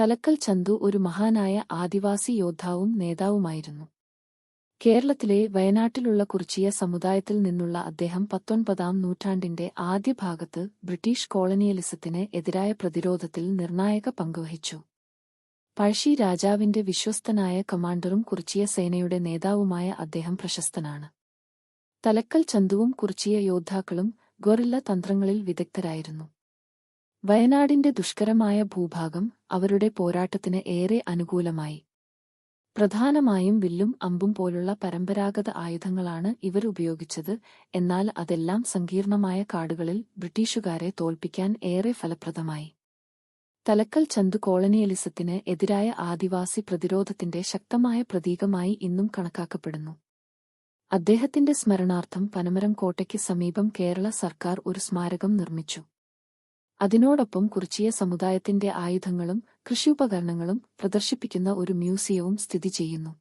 തലക്കൽ ചന്തു ഒരു മഹാനായ ആദിവാസി യോദ്ധാവും നേതാവുമായിരുന്നു. കേരളത്തിലെ വയനാട്ടിലുള്ള കുറിച്ചിയ സമുദായത്തിൽ നിന്നുള്ള അദ്ദേഹം പത്തൊൻപതാം നൂറ്റാണ്ടിന്റെ ആദ്യ ഭാഗത്ത് ബ്രിട്ടീഷ് കോളനിയലിസത്തിന് എതിരായ പ്രതിരോധത്തിൽ നിർണായക പങ്കുവഹിച്ചു. പഴശ്ശി രാജാവിന്റെ വിശ്വസ്തനായ കമാൻഡറും കുറിച്ചിയ സേനയുടെ നേതാവുമായ അദ്ദേഹം പ്രശസ്തനാണ്. തലക്കൽ ചന്തുവും കുറിച്ചിയ യോദ്ധാക്കളും ഗൊറില്ല തന്ത്രങ്ങളിൽ വിദഗ്ധരായിരുന്നു. വയനാടിന്റെ ദുഷ്കരമായ ഭൂഭാഗം അവരുടെ പോരാട്ടത്തിന് ഏറെ അനുകൂലമായി. പ്രധാനമായും വില്ലും അമ്പും പോലുള്ള പരമ്പരാഗത ആയുധങ്ങളാണ് ഇവർ ഉപയോഗിച്ചത് എന്നാൽ അതെല്ലാം സങ്കീർണമായ കാടുകളിൽ ബ്രിട്ടീഷുകാരെ തോൽപ്പിക്കാൻ ഏറെ ഫലപ്രദമായി. തലക്കൽ ചന്തു കോളനിയലിസത്തിന് എതിരായ ആദിവാസി പ്രതിരോധത്തിന്റെ ശക്തമായ പ്രതീകമായി ഇന്നും കണക്കാക്കപ്പെടുന്നു. അദ്ദേഹത്തിന്റെ സ്മരണാർത്ഥം പനമരം കോട്ടയ്ക്ക് സമീപം കേരള സർക്കാർ ഒരു സ്മാരകം നിർമ്മിച്ചു. അതിനോടൊപ്പം കുറിച്ചിയ സമുദായത്തിന്റെ ആയുധങ്ങളും കൃഷിയുപകരണങ്ങളും പ്രദർശിപ്പിക്കുന്ന ഒരു മ്യൂസിയവും സ്ഥിതി ചെയ്യുന്നു.